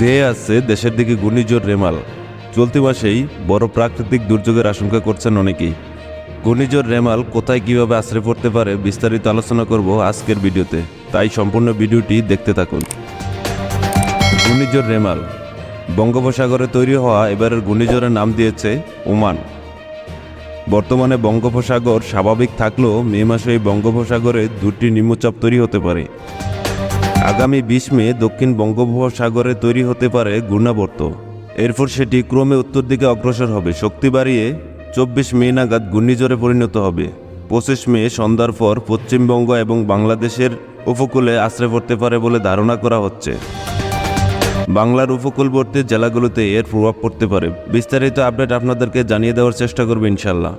ধেয়ে আছে, দেশের দিকে ঘূর্ণিঝড় রেমাল। চলতি মাসেই বড় প্রাকৃতিক দুর্যোগের আশঙ্কা করছেন অনেকেই। ঘূর্ণিঝড় রেমাল কোথায় কীভাবে আশ্রয় পড়তে পারে বিস্তারিত আলোচনা করব আজকের ভিডিওতে। তাই সম্পূর্ণ ভিডিওটি দেখতে থাকুন। ঘূর্ণিঝড় রেমাল। বঙ্গোপসাগরে তৈরি হওয়া এবারের ঘূর্ণিঝড়ের নাম দিয়েছে ওমান। বর্তমানে বঙ্গোপসাগর স্বাভাবিক থাকলেও মে মাসে বঙ্গোপসাগরে দুটি নিম্নচাপ তৈরি হতে পারে। আগামী বিশ মে দক্ষিণ বঙ্গোপসাগরে তৈরি হতে পারে ঘূর্ণাবর্ত। এরপর সেটি ক্রমে উত্তর দিকে অগ্রসর হবে। শক্তি বাড়িয়ে চব্বিশ মে নাগাদ ঘূর্ণিঝড়ে পরিণত হবে। পঁচিশ মে সন্ধ্যার পর পশ্চিমবঙ্গ এবং বাংলাদেশের উপকূলে আশ্রয় পড়তে পারে বলে ধারণা করা হচ্ছে। বাংলার উপকূলবর্তী জেলাগুলোতে এর প্রভাব পড়তে পারে। বিস্তারিত আপডেট আপনাদেরকে জানিয়ে দেওয়ার চেষ্টা করবে ইনশাল্লাহ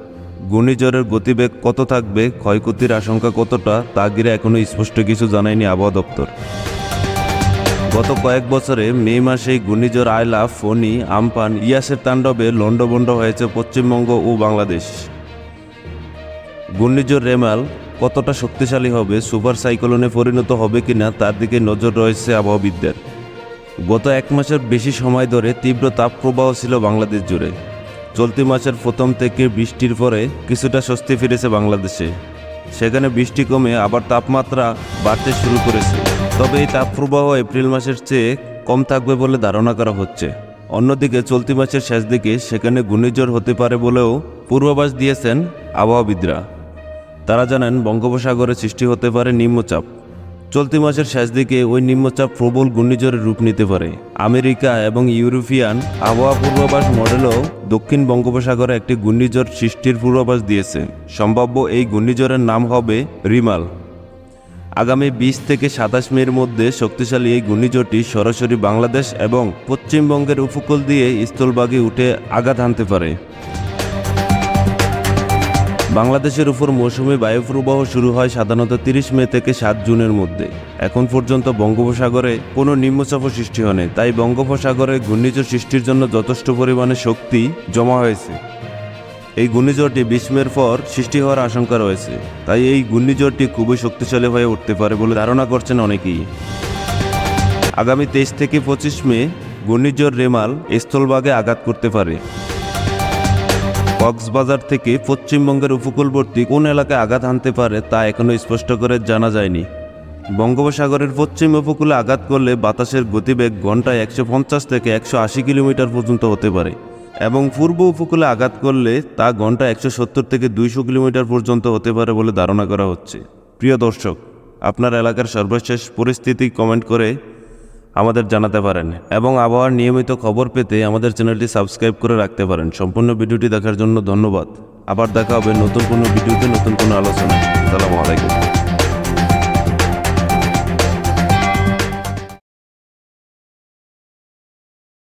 ঘূর্ণিঝড়ের গতিবেগ কত থাকবে, ক্ষয়ক্ষতির আশঙ্কা কতটা, তা ঘিরে এখনও স্পষ্ট কিছু জানায়নি আবহাওয়া দপ্তর। গত কয়েক বছরে মে মাসেই ঘূর্ণিঝড় আয়লা ফণি আমপান ইয়াসের তাণ্ডবে লণ্ডভণ্ড হয়েছে পশ্চিমবঙ্গ ও বাংলাদেশ। ঘূর্ণিঝড় রেমাল কতটা শক্তিশালী হবে, সুপার সাইক্লোনে পরিণত হবে কিনা, তার দিকে নজর রয়েছে আবহাওয়াবিদদের। গত এক মাসের বেশি সময় ধরে তীব্র তাপপ্রবাহ ছিল বাংলাদেশ জুড়ে। চলতি মাসের প্রথম থেকে বৃষ্টির পরে কিছুটা স্বস্তি ফিরেছে বাংলাদেশে। সেখানে বৃষ্টি কমে আবার তাপমাত্রা বাড়তে শুরু করেছে। তবে এই তাপপ্রবাহ এপ্রিল মাসের চেয়ে কম থাকবে বলে ধারণা করা হচ্ছে। অন্যদিকে চলতি মাসের শেষ দিকে সেখানে ঘূর্ণিঝড় হতে পারে বলেও পূর্বাভাস দিয়েছেন আবহাওয়াবিদরা। তারা জানান, বঙ্গোপসাগরে সৃষ্টি হতে পারে নিম্নচাপ। চলতি মাসের শেষ দিকে ওই নিম্নচাপ প্রবল ঘূর্ণিঝড়ের রূপ নিতে পারে। আমেরিকা এবং ইউরোপিয়ান আবহাওয়া পূর্বাভাস মডেলও দক্ষিণ বঙ্গোপসাগরে একটি ঘূর্ণিঝড় সৃষ্টির পূর্বাভাস দিয়েছে। সম্ভাব্য এই ঘূর্ণিঝড়ের নাম হবে রিমাল। আগামী বিশ থেকে সাতাশ মের মধ্যে শক্তিশালী এই ঘূর্ণিঝড়টি সরাসরি বাংলাদেশ এবং পশ্চিমবঙ্গের উপকূল দিয়ে স্থলভাগে উঠে আঘাত হানতে পারে। বাংলাদেশের উপর মৌসুমি বায়ুপ্রবাহ শুরু হয় সাধারণত তিরিশ মে থেকে সাত জুনের মধ্যে। এখন পর্যন্ত বঙ্গোপসাগরে কোনো নিম্নচাপও সৃষ্টি হয়নি, তাই বঙ্গোপসাগরে ঘূর্ণিঝড় সৃষ্টির জন্য যথেষ্ট পরিমাণে শক্তি জমা হয়েছে। এই ঘূর্ণিঝড়টি বিশ মের পর সৃষ্টি হওয়ার আশঙ্কা রয়েছে, তাই এই ঘূর্ণিঝড়টি খুবই শক্তিশালী হয়ে উঠতে পারে বলে ধারণা করছেন অনেকেই। আগামী তেইশ থেকে পঁচিশ মে ঘূর্ণিঝড় রেমাল স্থলভাগে আঘাত করতে পারে। কক্সবাজার থেকে পশ্চিমবঙ্গের উপকূলবর্তী কোন এলাকায় আঘাত আনতে পারে তা এখনও স্পষ্ট করে জানা যায়নি। বঙ্গোপসাগরের পশ্চিম উপকূলে আঘাত করলে বাতাসের গতিবেগ ঘন্টায় একশো পঞ্চাশ থেকে একশো আশি কিলোমিটার পর্যন্ত হতে পারে এবং পূর্ব উপকূলে আঘাত করলে তা ঘণ্টা একশো সত্তর থেকে দুইশো কিলোমিটার পর্যন্ত হতে পারে বলে ধারণা করা হচ্ছে। প্রিয় দর্শক, আপনার এলাকার সর্বশেষ পরিস্থিতি কমেন্ট করে আমাদের জানাতে পারেন এবং আবহাওয়ার নিয়মিত খবর পেতে আমাদের চ্যানেলটি সাবস্ক্রাইব করে রাখতে পারেন। সম্পূর্ণ ভিডিওটি দেখার জন্য ধন্যবাদ। আবার দেখা হবে নতুন কোনো ভিডিওতে, নতুন কোনো আলোচনা সালামু আলাইকুম।